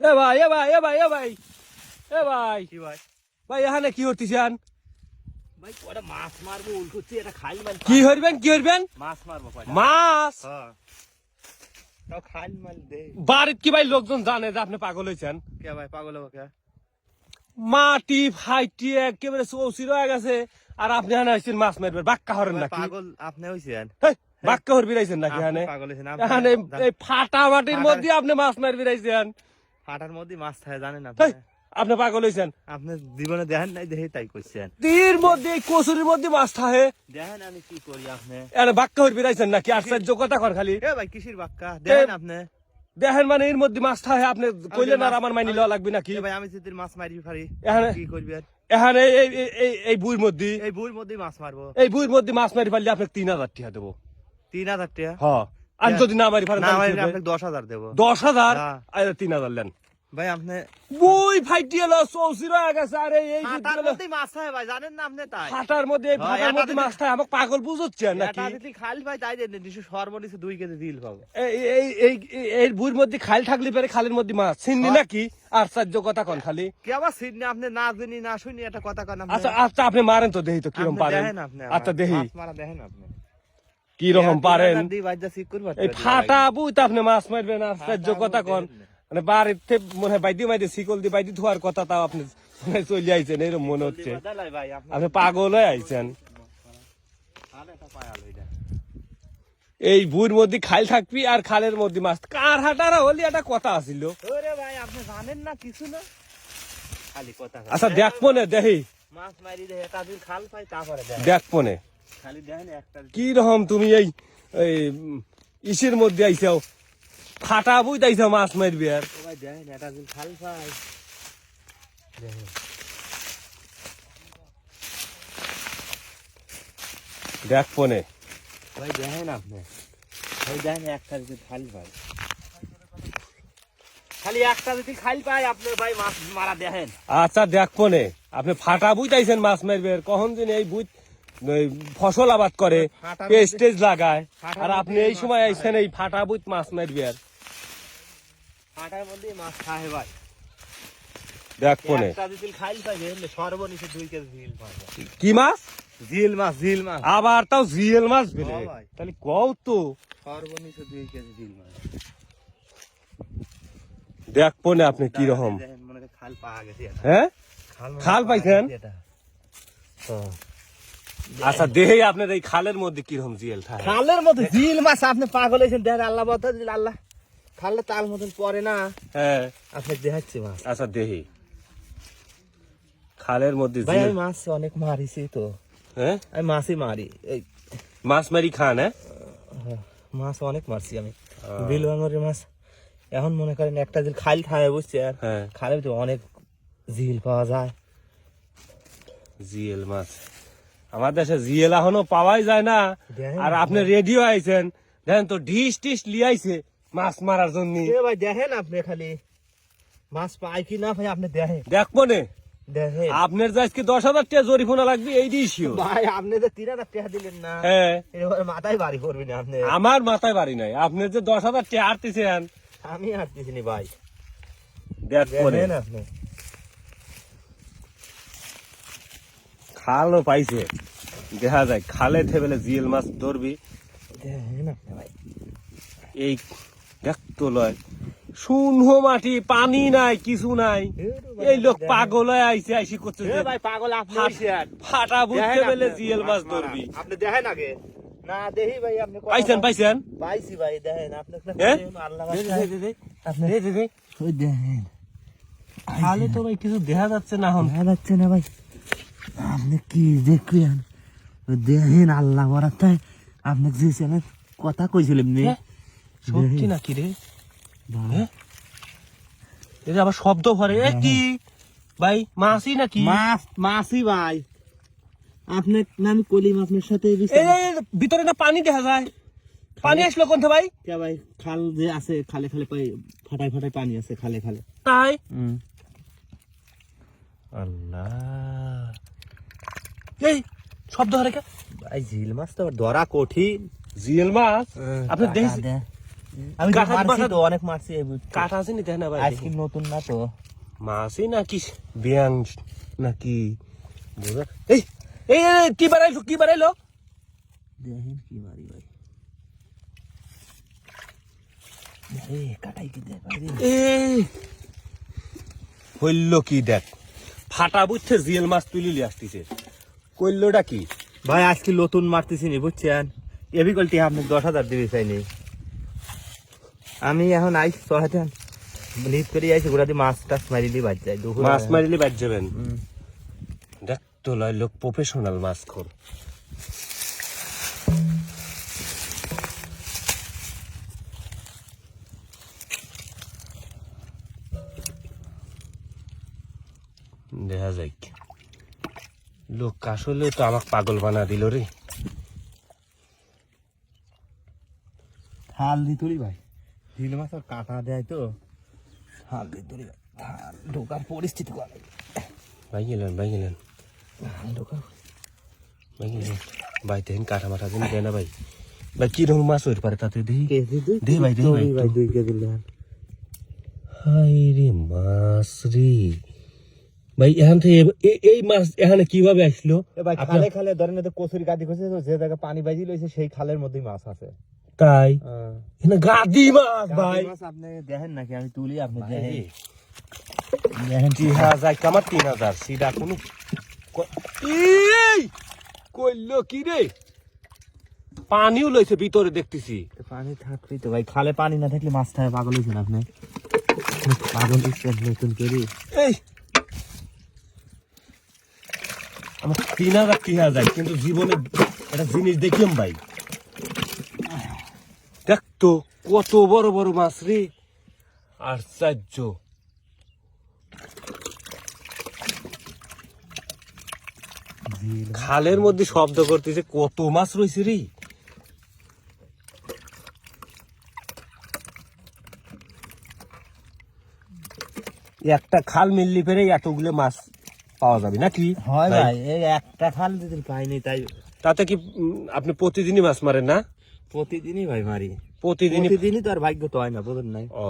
এ ভাই এ ভাই এ ভাই এ ভাই এ ভাই। কি ভাই? ভাই এখানে কি করতেছেন ভাই কটা মাছ মারবো উল্টোচ্ছি এটা খাই মাল কি হইবেন কি হইবেন? মাছ মারবো মাছ? হ্যাঁ। তাও খাই মাল দে। বাড়ির কি ভাই লোকজন জানে যে আপনি পাগল হয়েছেন কে ভাই পাগল হব কে? মাটি ফাইটি একেবারে চৌচির হয়ে গেছে আর আপনি এখানে আসছেন মাছ মারবেন বাক্কা হরেন নাকি? পাগল আপনি হইছেন? বাক্কা হরবি রাইছেন নাকি এখানে? এই ফাটা মাটির মধ্যে আপনি মাছ মারবি রাইছেন ফাটার মধ্যে মাছ থাকে জানেন আপনি? আপনি পাগল হয়েছেন আপনি জীবনে দেখেন নাই দেখে তাই তীর মধ্যে কচুরির মধ্যে মাছ থাকে। দেখেন আমি কি করি আপনি? এখানে বাক্কা হরবি রাইছেন নাকি? আশ্চর্য কথা কর খালি। এ ভাই কিসির বাক্কা? দেখেন আপনি। দেখেন মানে এর মধ্যে মাছ থাকে আপনি কইলেন আর আমার মাইনি লওয়া লাগবে নাকি? ভাই আমি যদি মাছ মারি পারি কি করবি আর? এখানে এই এই- এই বুইর মধ্যে এই বইয়ের মধ্যে মাছ মারবো। এই বুইর মধ্যে মাছ মারি পারলে আপনি তিন হাজার টাকা দেবো। তিন হাজার টাকা? হ্যাঁ। আর যদি না মারি পারেন দশ হাজার দেবো। দশ হাজার? হ্যাঁ। আর তিন হাজার লেন। ভাই আপনি বই হয়ে গেছে। আরে এই বুদ্ধি এলো। মধ্যেই মাছ থাকে ভাই জানেন না আপনি তাই? ফাটার মধ্যে এই হ্যাঁ, ফাটার মধ্যে মাছ আমাকে পাগল বুঝছেন নাকি? এটা খালি ভাই তাই দেন সর্বনিচে দুই কেজি দিল পাবো। এই এই এই এই- বুইর মধ্যে খাল থাকলে পরে খালের মধ্যে মাছ। হ্যাঁ। নাকি? আশ্চর্য কথা কন খালি। কে আবার সিডনি আপনি না জানি না শুনি একটা কথা কন আচ্ছা আচ্ছা আপনি মারেন তো দেখি তো আপনি পারেন? আচ্ছা মাছ মারা দেখেন আপনি। পারেন? বাইজা ঠিক করবা এই ফাটা আপনি মাছ মারবেন আশ্চর্য কথা কন। মানে বাড়িতে মনে হয় বাইদি বাইদি শিকল দিয়ে বাইদি ধোয়ার কথা তাও আপনি চলে আইছেন এরকম মনে হচ্ছে। আপনি পাগল হয়ে আইছেন। এই বুইর মধ্যে খাল থাকবি আর খালের মধ্যে মাছ। কার হাটারা হলি একটা কথা ভাই আপনি জানেন না কিছু না? খালি কথা কয়। আচ্ছা দেখ দেখি মাছ মারি দেখে। তাদের কি রকম তুমি এই ইসের মধ্যে আইসাও। ফাটা বুই আইসাও মাছ মারবি আর। দেখ মনে ভাই দেখেন আপনি। ভাই দেখেন একটা যদি খাল পাই খালি একটা যদি খাল পাই ভাই মাছ মারা দেখেন। আচ্ছা দেখ মনে আপনি ফাটা আইছেন মাছ মারবে কখন দিন এই ওই ফসল আবাদ করে পেস্টেজ লাগায়। আর আপনি এই সময় খায়। আইছেন এই ফাটা বুই মাছ মারবে আর ফাটার মধ্যে মাছ খায় ভাই। দেখ মনে কি মাছ? আবার তাও জিএল মাছ তাহলে কও তো। সর্বনিচে দুই কেজি ঝিল মাছ। দেখ মনে আপনি কি রকম। মনে হয় খাল মনে পাইছেন? হ্যাঁ। আচ্ছা দেহেই আপনার এই খালের মধ্যে কীরকম জিএল থাকে খালের মধ্যে জিল মাছ আপনি পাগল হয়েছেন। দেখেন আল্লাহ দিল আল্লাহ। খালে তাল মতন পরে না। হ্যাঁ। আপনি দেখাচ্ছি মাছ। আচ্ছা দেহি খালের মধ্যে ভাই আমি মাছ অনেক মারিছি তো। হ্যাঁ? আমি মাছই মারি। এই মাছ মারি খান হ্যাঁ? হ্যাঁ, মাছ অনেক মারছি আমি। বিল ভাঙরের মাছ। এখন মনে করেন একটা জিল খাল খায় বুঝছি আর। হ্যাঁ। খালে তো অনেক জিল পাওয়া যায়। জিল মাছ। আমার দেশে জিএল এখনও পাওয়াই যায় না। আর আপনি রেডিও আইছেন দেখেন তো ডিশ টিশ লিয়াইছে মাছ মারার জন্য। ভাই দেখেন আপনি খালি। মাছ পাই কি না ভাই আপনি দেখেন। দেখ মনে দেখেন। আপনার যে আজকে দশ হাজার টাকা জরিফোনা লাগবে এই দিয়েছিও ভাই আপনি তিন হাজার টাকা দিলেন না হ্যাঁ। মাথায় বাড়ি করবি না আপনি। আমার মাথায় বাড়ি নাই। আপনি যে দশ হাজার টাকা আটতেছেন আমি হাঁটতেছি নি ভাই। দেখ দেখেন আপনি। খালও পাইছে। দেখা যায় খালে থেবেলে জিয়েল মাছ ধরবি। এই দেখ তো লয় শূন্য মাটি পানি নাই কিছু নাই। এই লোক পাগল হয়ে আইছে আইসি করছে ভাই পাগল আপনি ফাটা বুঝতে পেলে জিএল মাছ। ধরবি। আপনি দেখেন আগে। না দেখি ভাই আপনি পাইছেন পাইছেন? পাইছি ভাই দেখেন আপনি? আল্লাহ আপনি দেখেন। খালে তো ভাই কিছু দেখা যাচ্ছে না দেখা যাচ্ছে না ভাই। আপনি কি দেখেন আল্লাহ বরাতায় আপনি যে চ্যানেল কথা কইছিলেন নি। হ্যাঁ? সত্যি নাকি রে? হ্যাঁ? এই যে আবার শব্দ ভরে এ কি? ভাই মাছই নাকি? মাছ মাছই ভাই। আপনি না আমি কলিম আপনার সাথে ভিতরে না পানি দেখা যায়। পানি আসলো কোন ভাই? কে ভাই খাল যে আছে খালে খালে পাই ফাটাই ফাটাই পানি আছে খালে খালে। তাই? আল্লাহ। এই শব্দ হরে কে? ভাই ঝিল মাছ তো ধরা কঠিন। জিএল মাছ? আপনি দেখেছেন আমি তো কাঁঠাল মারছি তো অনেক মারছি এই বুঝছি। কাঠ আছে নি? ভাই আজকে নতুন না তো। মাছই নাকি ব্যাং নাকি বোঝা এই এই এই, এই, কি বাড়াইলো কি বাড়াইলো দেখেন কি মারি ভাই। কি দেখ হইল কি ফাটা বুঝছে জিয়েল মাছ তুলি লিয়ে আসতেছে। কইলোটা কি? ভাই আজকে নতুন মারতেছি নি বুঝছেন? এবি কলটি আপনি দশ হাজার দিবি চাইনি। আমি এখন আইস ছ নিজ করে আইসি দিয়ে মাছ টাছ মারিলি বাদ যায় মাছ মারিলি বাদ যাবেন। দেখ তো লয় লোক প্রফেশনাল মাছ খোর দেখা যাক লোক আসলে তো আমাকে পাগল বানা দিল রে। থাল দি তুলি ভাই। ঢিল মাছ আর কাঁটা দেয় তো। থাল দি তুলি ভাই। ঢোকার পরিস্থিতি করা ভাই গেলেন ভাই গেলেন। ঢোকা ভাই গেলেন। ভাই দেখেন কাটা মাথা দিন দেয় না ভাই। ভাই কীরকম মাছ হইতে পারে তাতে দুই? দে ভাই, দে ভাই, দুই কেজি হাই রে মাছ রে। ভাই এখান থেকে এই মাছ এখানে কীভাবে আসলো? ভাই খালে খালে ধরেন তো কচুরি গাদি খসে যে জায়গায় পানি বাজি লইছে সেই খালের মধ্যেই মাছ আছে। তাই? এখানে গাদি মাছ ভাই। মাছ আপনি দেখেন নাকি? আমি তুলি আপনি দেখেন। দেখেন। তিন হাজার কামার তিন হাজার সিধা কোনো ক- এই! কইলো কি রে? পানিও লইছে ভিতরে দেখতেছি। পানি থাকলেই তো ভাই খালে পানি না থাকলে মাছ থাকে পাগল হয়েছেন আপনি। পাগল নতুন করে। এই! আমার তিন হাজার তিন হাজার কিন্তু জীবনে একটা জিনিস দেখিম ভাই। দেখতো কত বড় বড় মাছ রে। আশ্চর্য। খালের মধ্যে শব্দ করতেছে, কত মাছ রয়েছে রে। একটা খাল মিললি পেরে এতগুলো মাছ পাওয়া যাবে নাকি? হয় ভাই এই একটা খাল যদি পাইনি তাই তাতে কি আপনি প্রতিদিনই মাছ মারেন না? প্রতিদিনই ভাই মারি। প্রতিদিনই প্রতিদিনই তো আর ভাগ্য তো হয় না বোঝেন নাই? ও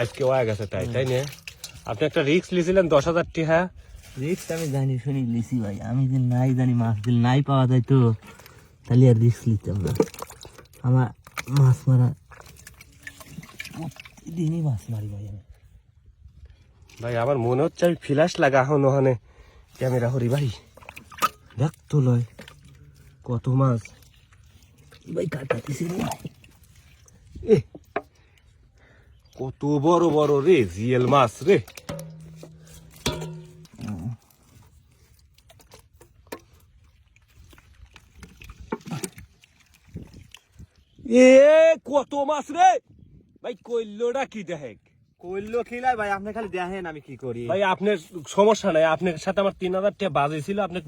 আজকে হয়ে গেছে তাই তাই না? আপনি একটা রিক্স লিয়েছিলেন দশ হাজার টাকা রিক্স আমি জানি শুনি লিসি ভাই। আমি যে নাই জানি মাছ যদি নাই পাওয়া যায় তো তাহলে আর রিক্স নিতাম না। আমার মাছ মারা প্রতিদিনই মাছ মারি ভাই আমি। ভাই আমার মনে হচ্ছে আমি ফ্ল্যাশ লাগা এখন ওখানে। ক্যামেরা হরি ভাই দেখ তো লয়, কত মাছ। ভাই, কাটাতেছি এ, কত বড় বড় রে জিয়েল মাছ রে। এ, কত মাছ রে। ভাই কইলোটা কি দেখ। কইলো খিলাই ভাই আপনি খালি দেখেন আমি কি করি। ভাই আপনার সমস্যা নাই আপনার সাথে আমার তিন হাজার টাকা বাজে ছিল আপনি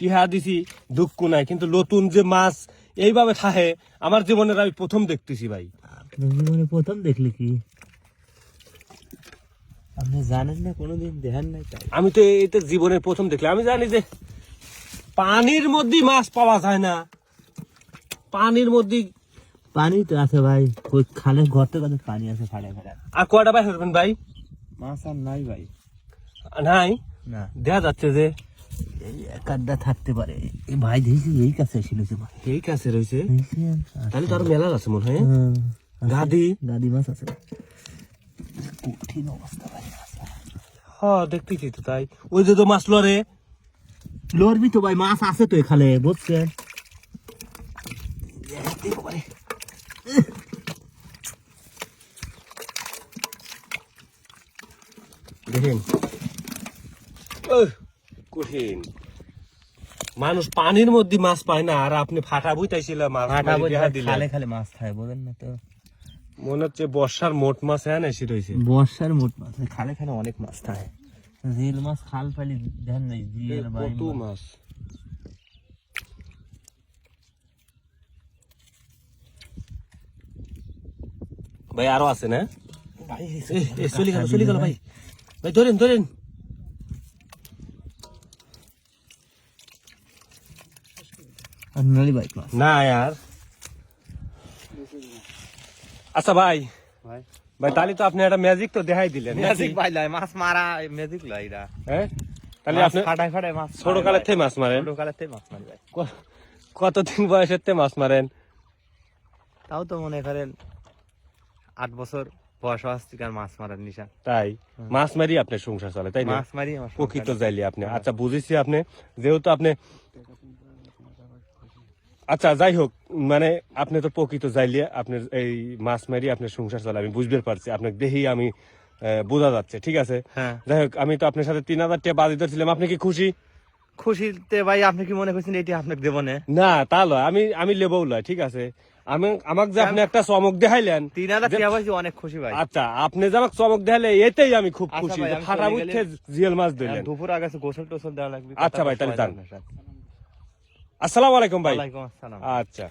টিহা দিছি দুঃখ নাই কিন্তু নতুন যে মাছ এইভাবে থাহে আমার জীবনের আমি প্রথম দেখতেছি ভাই। আপনি জীবনে প্রথম দেখলে কি? আপনি জানেন না কোনোদিন দেখেন নাই তাই। আমি তো এটা জীবনের প্রথম দেখলাম। আমি জানি যে পানির মধ্যে মাছ পাওয়া যায় না। পানির মধ্যে পানি তো আছে ভাই ওই খালের গর্তে কত পানি আছে ফাড়ে ফাড়ে। আর কয়টা ভাই হবেন ভাই? মাছ আর নাই ভাই। নাই? না। দেখা যাচ্ছে যে। এই এক আধটা থাকতে পারে। এই ভাই দেখছি এই কাছে ছিল যে এই কাছে রয়েছে? তাহলে তো আরও মেলা আছে মনে হয় হ্যাঁ, গাদি? গাদি মাছ আছে। কঠিন অবস্থা ভাই হ্যাঁ দেখতেছি তো তাই। ওই যে তো মাছ লরে লড়বি তো ভাই মাছ আছে তো এখানে বুঝছেন? দেখেন। ওহ, কঠিন। মানুষ পানির মধ্যে মাছ পায় না আর আপনি ফাটা বুঝতেছিল মাছ। খালে খালে মাছ খায় বোঝেন না তো। মনে হচ্ছে বর্ষার মোট মাছ হ্যাঁ এসে রয়েছে বর্ষার মোট মাছ খালে খালে অনেক মাছ থাকে জিল মাছ খাল ফালি ধ্যান নেই কত মাছ। ভাই আরও আছে না? ভাই চলে গেল চলে গেল ভাই। ভাই ধরেন ধরেন। নালি ভাই না। यार আচ্ছা ভাই। ভাই। তাহলে তো আপনি একটা ম্যাজিক তো দেখাই দিলেন? ম্যাজিক ভাই লয় মাছ মারা ম্যাজিক লয় এটা হ্যাঁ? তাহলে আপনি ফাটাই ফাটাই মাছ ছোট থেকে মাছ মারেন? ছোট থেকে মাছ মারি ভাই। কতদিন বয়সের থেকে মাছ মারেন? তাও তো মনে করেন আট বছর। আর মাছ মারার নিশা? তাই? মাছ মারি আপনার সংসার চলে তাই মাছ মারি প্রকৃত যাইলে আপনি। আচ্ছা বুঝেছি আপনি। যেহেতু আপনি আচ্ছা যাই হোক মানে আপনি তো প্রকৃত যাইলে আপনার এই মাছ মারি আপনার সংসার চলে আমি বুঝতে পারছি। আপনাকে দেখেই আমি বোঝা যাচ্ছে ঠিক আছে? হ্যাঁ। যাই হোক আমি তো আপনার সাথে তিন হাজার টাকা বাজি ধরছিলাম। আপনি কি খুশি? খুশিতে ভাই আপনি কি মনে করছেন এটি আপনাকে দেবো না? না তা লয় আমি আমি লেবও লয় ঠিক আছে? আমি আমাকে যে আপনি একটা চমক দেখাইলেন অনেক খুশি ভাই। আচ্ছা আপনি যে আমাকে চমক দেখালে এতেই আমি খুব আচ্ছা খুশি। ফাটা বুঝতে জিয়াল মাছ ধরলেন দুপুর আগে গোসল টোসল দেওয়া লাগবে আচ্ছা ভাই, তাহলে যান। আসসালামু আলাইকুম ভাই। আচ্ছা।